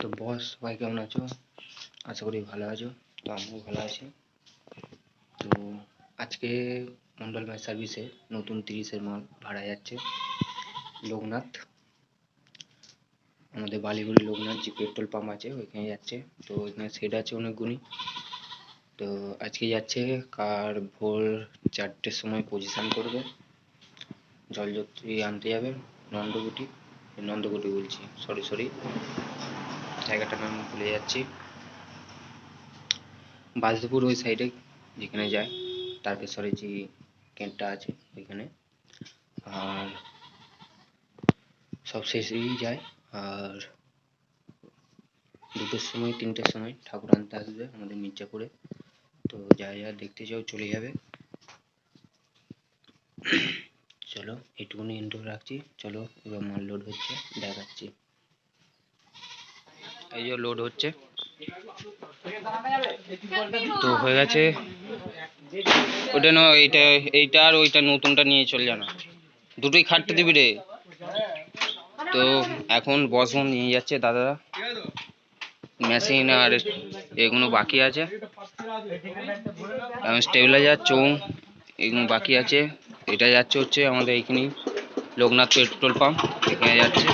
তো বস, সবাই কেমন আছো? আশা করি ভালো আছো, তো আমিও ভালো আছি। তো আজকে মন্ডল মাই সার্ভিসে নতুন তিরিশের মাল ভাড়া যাচ্ছে। লোকনাথ, আমাদের বালিগুড়ি লোকনাথ যে পেট্রোল পাম্প আছে, ওইখানে যাচ্ছে। তো ওইখানে সেট আছে অনেকগুলি তো আজকে যাচ্ছে কার ভোর চারটের সময় পজিশন করবে। জলযাত্রী আনতে যাবে নন্দকুটি নন্দকুটি বলছি সরি সরি জায়গাটার নাম ভুলে যাচ্ছি। বাসদেপুর ওই সাইডে যেখানে যায়, তারকেশ্বরের যে ক্যান্টটা আছে ওইখানে। আর সব শেষেই যায়, আর দুটোর সময়, তিনটের সময় ঠাকুর আনতে আসবে আমাদের মির্জাপুরে। তো যা যা দেখতে চাও চলে যাবে। চলো, এইটুকুনি ইন্ট্রো রাখছি। চলো, এবার মাল লোড হচ্ছে, দেখাচ্ছি। এই যে লোড হচ্ছে। তো হয়ে গেছে। ওটা না এইটা এইটা আর ওইটা নতুনটা নিয়ে চলে জানা দুটোই খাটতে দিবি রে। তো এখন বসবন নিয়ে যাচ্ছে দাদারা। মেশিন আর এগুলো বাকি আছে। এখন স্টেবিলাইজার চোং এগুলো বাকি আছে। এটা যাচ্ছে হচ্ছে আমাদের এইখানে লোকনাথ পেট্রোল পাম্প এখানে যাচ্ছে।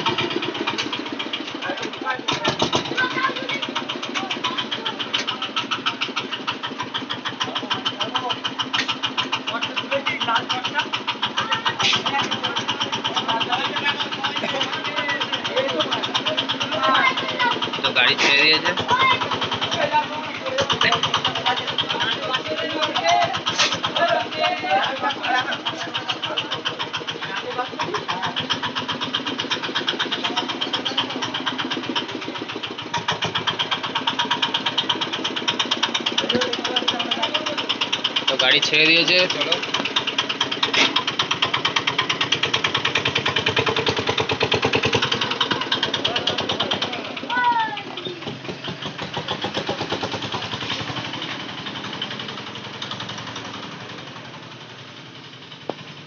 तो गाड़ी चले रही है तो गाड़ी छेड़ दिए चलो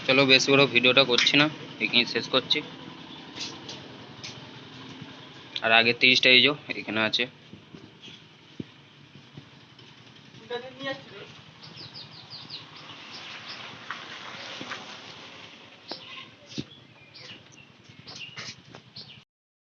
চলো বেশি বড় ভিডিওটা করছি না এখানে শেষ করছি। আর আগে তিরিশটা এই এখানে আছে।